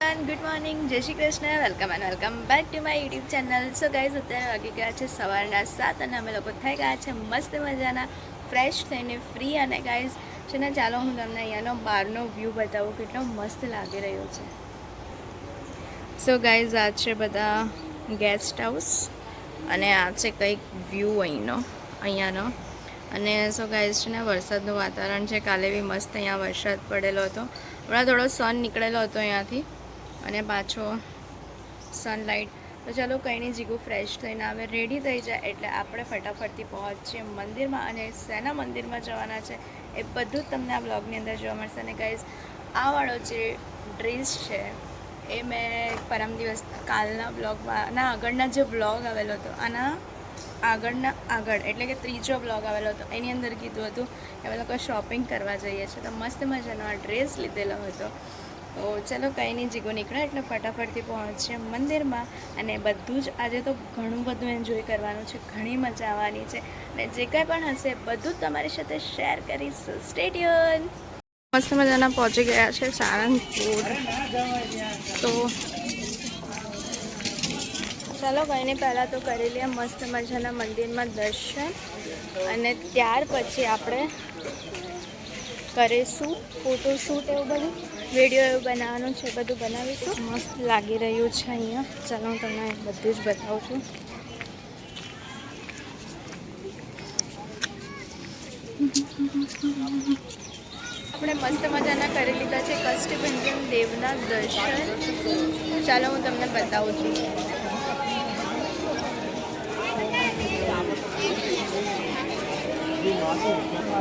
Good morning જય Shri Krishna welcome and welcome back to my YouTube channel so guys અત્યારે વાગી ગયા છે સવારના સાત અને અમે લોકો થઈ ગયા છે મસ્ત મજાના ફ્રેશ થઈને ફ્રી અને ગાઈઝ છે ને, ચાલો હું તમને અહીંયાનો બહારનો વ્યૂ બતાવું કેટલો મસ્ત લાગી રહ્યો છે. સો ગાઈઝ આ છે બધા ગેસ્ટ હાઉસ અને આ છે કંઈક વ્યૂ અહીંનો, અહીંયાનો. અને સો ગાઈઝ છે ને, વરસાદનું વાતાવરણ છે. કાલે બી મસ્ત અહીંયા વરસાદ પડેલો હતો. હમણાં થોડો સન નીકળેલો હતો અહીંયાથી. અને પાછો સનલાઇટ તો ચાલો કંઈ નહીં, જીગું ફ્રેશ થઈને આવે રેડી થઈ જાય એટલે આપણે ફટાફટથી પહોંચીએ મંદિરમાં અને શેના મંદિરમાં જવાના છે એ બધું જ તમને આ બ્લોગની અંદર જોવા મળશે. અને ગાઈઝ આવાળો જે ડ્રેસ છે એ મેં પરમ દિવસ કાલના બ્લોગમાં ના, આગળના જે બ્લોગ આવેલો હતો, આના આગળના, આગળ, એટલે કે ત્રીજો બ્લોગ આવેલો હતો, એની અંદર કીધું હતું કે અમે લોકો શોપિંગ કરવા જઈએ છીએ. તો મસ્ત મજાનો આ ડ્રેસ લીધેલો હતો. તો ચલો કંઈ નહીં, જીગો નીકળે એટલે ફટાફટથી પહોંચીએ મંદિરમાં અને બધું જ આજે તો ઘણું બધું એન્જોય કરવાનું છે, ઘણી મજા આવવાની છે અને જે કંઈ પણ હશે બધું તમારી સાથે શેર કરીશ. સ્ટેડિયન મસ્ત મજાના પહોંચી ગયા છે સારંગપુર. તો ચાલો કંઈ નહીં, પહેલાં તો કરી લઈએ મસ્ત મજાના મંદિરમાં દર્શન અને ત્યાર પછી આપણે કરીશું, ફોટોશૂટ એવું બધું વીડિયો એવું બનાવવાનું છે, બધું બનાવીશું. મસ્ત લાગી રહ્યું છે અહીંયા. ચાલો, હું તમને બધું જ બતાવું છું. આપણે મસ્ત મજાના કરી લીધા છે, કષ્ટભંજન દેવના દર્શન. ચાલો, હું તમને બતાવું છું.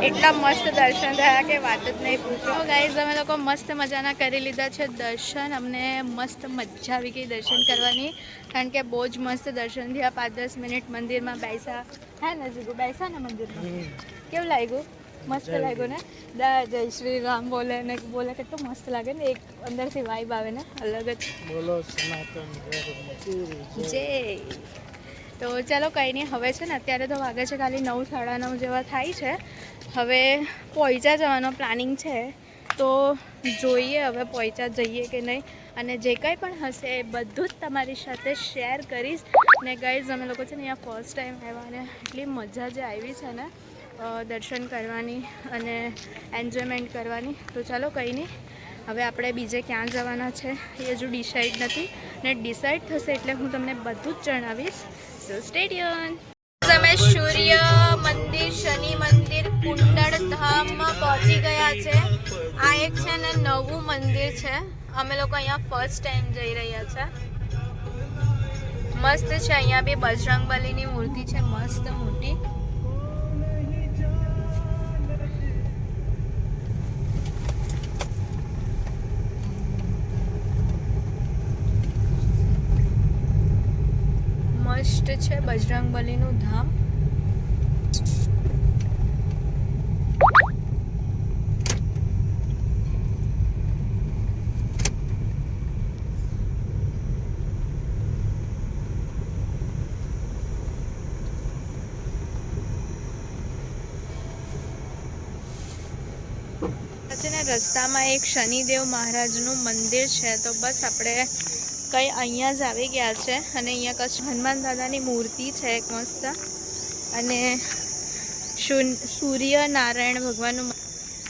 એટલા મસ્ત દર્શન થયા કે વાત જ નહીં પૂછો. ગાઈઝ અમે લોકો મસ્ત મજાના કરી લીધા છે દર્શન. અમને મસ્ત મજા આવી ગઈ દર્શન કરવાની. કારણ કે બહુ જ મસ્ત દર્શન થયા. પાંચ દસ મિનિટ મંદિરમાં બેસા. હે ને જીગુ બેસા ને મંદિરમાં. કેવું લાગ્યું? મસ્ત લાગ્યું ને? દા જય શ્રી રામ. બોલે ને બોલે કેટલું મસ્ત લાગે ને. એક અંદરથી વાઈબ આવે ને. અલગ જ. બોલો સનાતન જય. તો ચાલો કંઈ નહીં, હવે છે ને અત્યારે તો વાગે છે ખાલી નવ, સાડા નવ જેવા થાય છે. હવે પોઈચા જવાનો પ્લાનિંગ છે. તો જોઈએ હવે પોઈચા જઈએ કે નહીં. અને જે કંઈ પણ હશે એ બધું જ તમારી સાથે શેર કરીશ. ને ગાઈઝ અમે લોકો છે ને અહીંયા ફર્સ્ટ ટાઈમ આવ્યા અને એટલી મજા જે આવી છે ને દર્શન કરવાની અને એન્જોયમેન્ટ કરવાની. તો ચાલો કંઈ નહીં, હવે આપણે બીજે ક્યાં જવાના છે એ હજુ ડિસાઈડ નથી. ને ડિસાઈડ થશે એટલે હું તમને બધું જ જણાવીશ. સો સ્ટેડિયન અમે સૂર્ય મંદિર, શનિ મંદિર, કુંડળ ધામમાં પહોંચી ગયા છે. આ એક છે ને નવું મંદિર છે. અમે લોકો અહીંયા ફર્સ્ટ ટાઈમ જઈ રહ્યા છે. મસ્ત છે. અહીંયા બી બજરંગબલીની મૂર્તિ છે. મસ્ત મોટી મસ્ત છે બજરંગબલીનું ધામ? રસ્તામાં એક શનિદેવ મહારાજનું મંદિર છે તો બસ આપણે કંઈ અહીંયા જ આવી ગયા છે અને અહીંયા કચ્છ હનુમાન દાદાની મૂર્તિ છે એક મસ્ત. અને સૂર્યનારાયણ સૂર્ય નારાયણ ભગવાનનું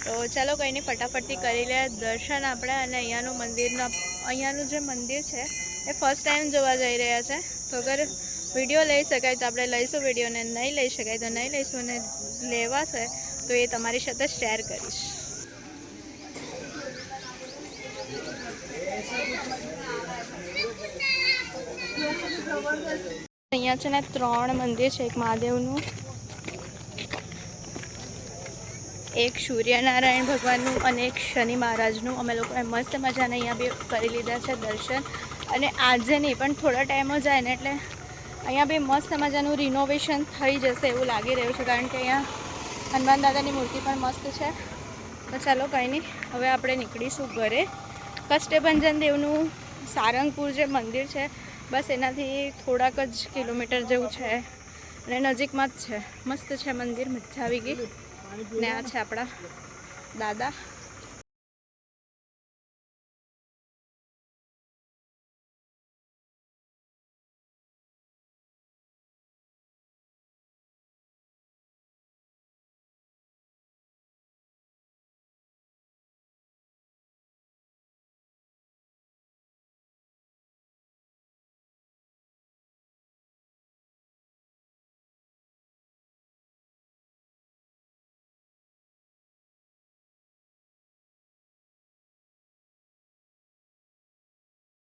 તો ચાલો કંઈ નહીં ફટાફટથી કરી લે દર્શન આપણે અને અહીંયાનું મંદિરના, અહીંયાનું જે મંદિર છે, એ ફર્સ્ટ ટાઈમ જોવા જઈ રહ્યા છે. તો અગર વીડિયો લઈ શકાય તો આપણે લઈશું વિડીયોને નહીં લઈ શકાય તો નહીં લઈશું અને લેવાશે તો એ તમારી સાથે શેર કરીશ. અહીંયા છે ને ત્રણ મંદિર છે, એક મહાદેવનું, એક સૂર્યનારાયણ ભગવાનનું અને એક શનિ મહારાજનું. અમે લોકોએ મસ્ત મજાને અહીંયા બી કરી લીધા છે દર્શન. અને આજે નહીં, પણ થોડા ટાઈમ જ જાય ને એટલે અહીંયા બી મસ્ત મજાનું રિનોવેશન થઈ જશે એવું લાગી રહ્યું છે, કારણ કે અહીંયા હનુમાન દાદાની મૂર્તિ પણ મસ્ત છે. તો ચાલો કંઈ નહીં, હવે આપણે નીકળીશું ઘરે. કષ્ટભંજન દેવનું સારંગપુર જે મંદિર છે બસ એનાથી થોડાક જ કિલોમીટર જેવું છે. અને નજીકમાં જ છે. મસ્ત છે મંદિર, મજા આવી ગઈ. ને આ છે આપણા દાદા.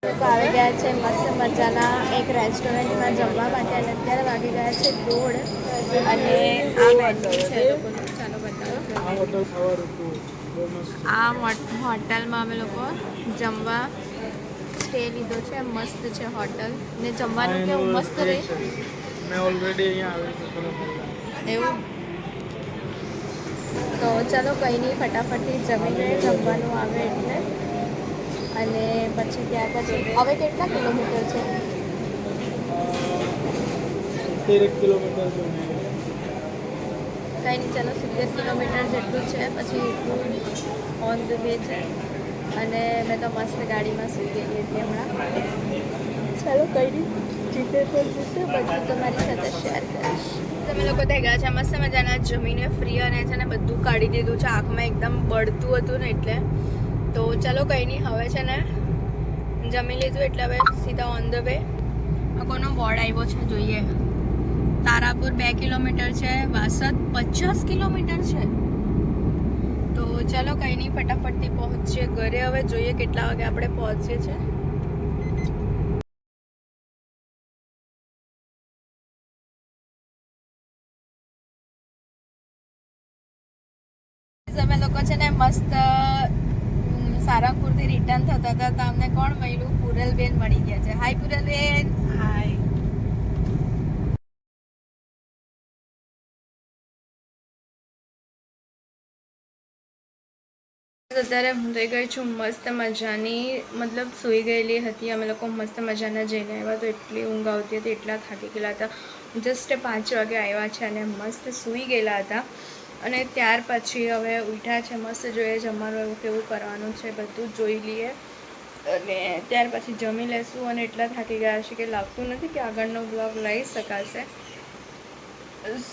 લોકો આવી ગયા છે મસ્ત મજાના એક રેસ્ટોરન્ટમાં જમવા માટે અને અત્યારે વાગી ગયા છે દોઢ. અને આ મેન્યુ છે. લોકોનું ચાલો બતાવો આ હોટલમાં અમે લોકો જમવા સ્ટે લીધો છે. મસ્ત છે હોટલ ને જમવાનું કેવું મસ્ત રહે? મેં ઓલરેડી અહીંયા આવી છું. થોડા પહેલા એવું? તો ચાલો કંઈ નહીં ફટાફટથી જમી લઈએ જમવાનું આવે એટલે. અને પછી ત્યાર પછી હવે કેટલા કિલોમીટર છે? સિત્તેર કિલોમીટર કંઈ નહીં ચાલો સિત્તેર કિલોમીટર જેટલું છે. પછી એટલું ઓન ધ વે છે. અને મેં તો મસ્ત ગાડીમાં સૂઈ ગયેલી હતી હમણાં. ચાલો કંઈ નહીં. જીતે પર જશે બધું તમારી સાથે શેર કરીશ. તમે લોકો ભેગા છે મસ્ત મજાના જમીને ફ્રી અને છે ને બધું કાઢી દીધું છે. આંખમાં એકદમ બળતું હતું ને એટલે. તો ચાલો કંઈ નહીં, હવે છે ને જમી લીધું એટલે હવે સીધા ઓન ધ વે આ કોનો બોર્ડ આવ્યો છે જોઈએ. તારાપુર બે કિલોમીટર છે, વાસદ પચાસ કિલોમીટર છે. તો ચાલો કંઈ નહીં, ફટાફટથી પહોંચીએ ઘરે. હવે જોઈએ કેટલા વાગે આપણે પહોંચીએ છીએ. અમે લોકો છે ને મસ્ત સારંગપુરથી રિટર્ન થતા હતા તો અમને કોણ મળ્યું? પુરલબેન મળી ગયા છે. હાય પુરલબેન. હાય અત્યારે હું થઈ ગઈ છું મસ્ત મજાની મતલબ સૂઈ ગયેલી હતી. અમે લોકો મસ્ત મજાના જઈને આવ્યા તો એટલી ઊંઘ આવતી હતી એટલા થાકી ગયેલા હતા. જસ્ટ પાંચ વાગે આવ્યા છે અને મસ્ત સૂઈ ગયેલા હતા. અને ત્યાર પછી હવે ઉઠ્યા છે, મસ્ત જોઈએ જમવાનું એવું કેવું કરવાનું છે, બધું જોઈ લઈએ. અને ત્યાર પછી જમી લેશું અને એટલા થાકી ગયા છે કે લાગતું નથી કે આગળનો બ્લોગ લઈ શકાશે.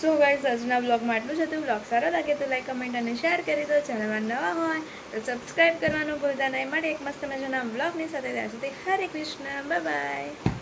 સો ગાઈઝ આજના બ્લોગમાં આટલું જ હતું. બ્લોગ સારો લાગે તો લાઈક કમેન્ટ અને શેર કરી દો. ચેનલમાં નવા હોય તો સબસ્ક્રાઈબ કરવાનું ભૂલતા નહીં. મળે એક મસ્ત મજાના બ્લોગની સાથે. ત્યાં સુધી હરે કૃષ્ણ બાય